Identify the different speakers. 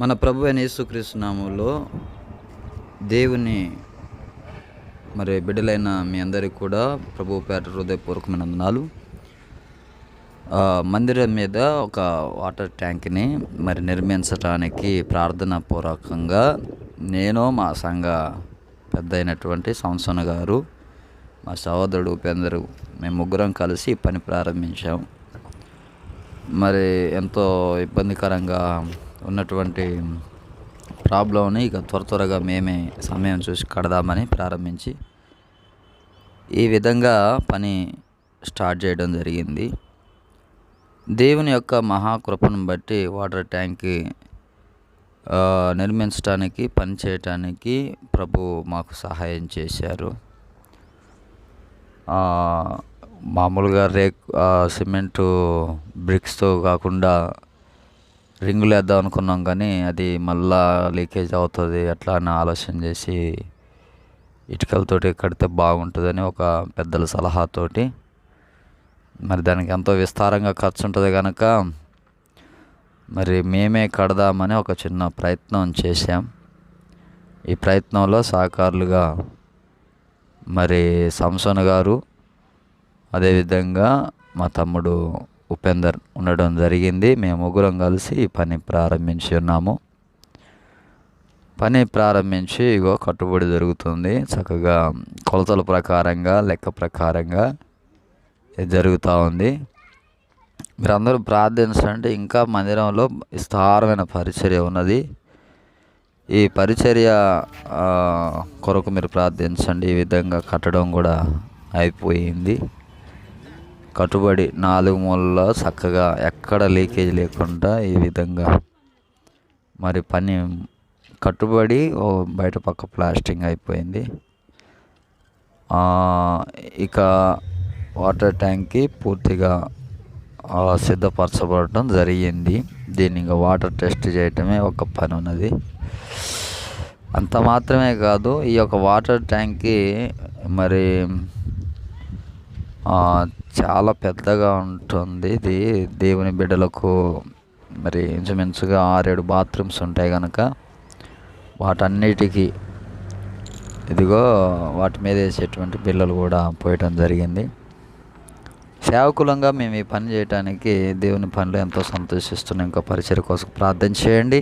Speaker 1: మన ప్రభు అయిన యేసుక్రీస్తు దేవుని మరి బిడ్డలైన మీ అందరికీ కూడా ప్రభు పేట హృదయపూర్వకమైన వందనాలు మందిరం మీద ఒక వాటర్ ట్యాంక్ని మరి నిర్మించడానికి ప్రార్థన పూర్వకంగా నేను మా సంఘ పెద్ద అయినటువంటి సంసన గారు మా సహోదరుడు ఉపేందరు మేము ముగ్గురం కలిసి పని ప్రారంభించాం. మరి ఎంతో ఇబ్బందికరంగా ఉన్నటువంటి ప్రాబ్లంని ఇక త్వర త్వరగా మేమే సమయం చూసి కడదామని ప్రారంభించి ఈ విధంగా పని స్టార్ట్ చేయడం జరిగింది. దేవుని యొక్క మహాకృపను బట్టి వాటర్ ట్యాంక్ నిర్మించడానికి పని చేయటానికి ప్రభు మాకు సహాయం చేశారు. మామూలుగా రేక్ సిమెంటు బ్రిక్స్తో కాకుండా రింగులు వేద్దాం అనుకున్నాం కానీ అది మళ్ళా లీకేజ్ అవుతుంది అట్లా అని ఆలోచన చేసి ఇటుకలతోటి కడితే బాగుంటుందని ఒక పెద్దల సలహాతోటి మరి దానికి ఎంతో విస్తారంగా ఖర్చు ఉంటుంది కనుక మరి మేమే కడదామని ఒక చిన్న ప్రయత్నం చేశాం. ఈ ప్రయత్నంలో సహకారులుగా మరి సంసన్ గారు అదేవిధంగా మా తమ్ముడు ఉపేందర్ ఉండడం జరిగింది. మేము ముగ్గురం కలిసి ఈ పని ప్రారంభించి ఉన్నాము. పని ప్రారంభించి ఇగో కట్టుబడి జరుగుతుంది. చక్కగా కొలతల ప్రకారంగా లెక్క ప్రకారంగా ఇది జరుగుతూ ఉంది. మీరందరూ ప్రార్థించండి. ఇంకా మందిరంలో విస్తారమైన పరిచర్య ఉన్నది. ఈ పరిచర్య కొరకు మీరు ప్రార్థించండి. ఈ విధంగా కట్టడం కూడా అయిపోయింది. కట్టుబడి నాలుగు మూలలో చక్కగా ఎక్కడ లీకేజ్ లేకుండా ఈ విధంగా మరి పని కట్టుబడి ఓ బయట పక్క ప్లాస్టింగ్ అయిపోయింది. ఇక వాటర్ ట్యాంక్కి పూర్తిగా సిద్ధపరచబడటం జరిగింది. దీన్ని ఇంకా వాటర్ టెస్ట్ చేయటమే ఒక పని ఉన్నది. అంత మాత్రమే కాదు ఈ యొక్క వాటర్ ట్యాంక్కి మరి చాలా పెద్దగా ఉంటుంది. ఇది దేవుని బిడ్డలకు మరి ఇంచుమించుగా ఆరేడు బాత్రూమ్స్ ఉంటాయి కనుక వాటన్నిటికీ ఇదిగో వాటి మీద వేసేటువంటి బిల్లలు కూడా పోయటం జరిగింది. సేవకులంగా మేము ఈ పని చేయడానికి దేవుని పనిలో ఎంతో సంతోషిస్తున్నాం. ఇంకా పరిచయం కోసం ప్రార్థన చేయండి.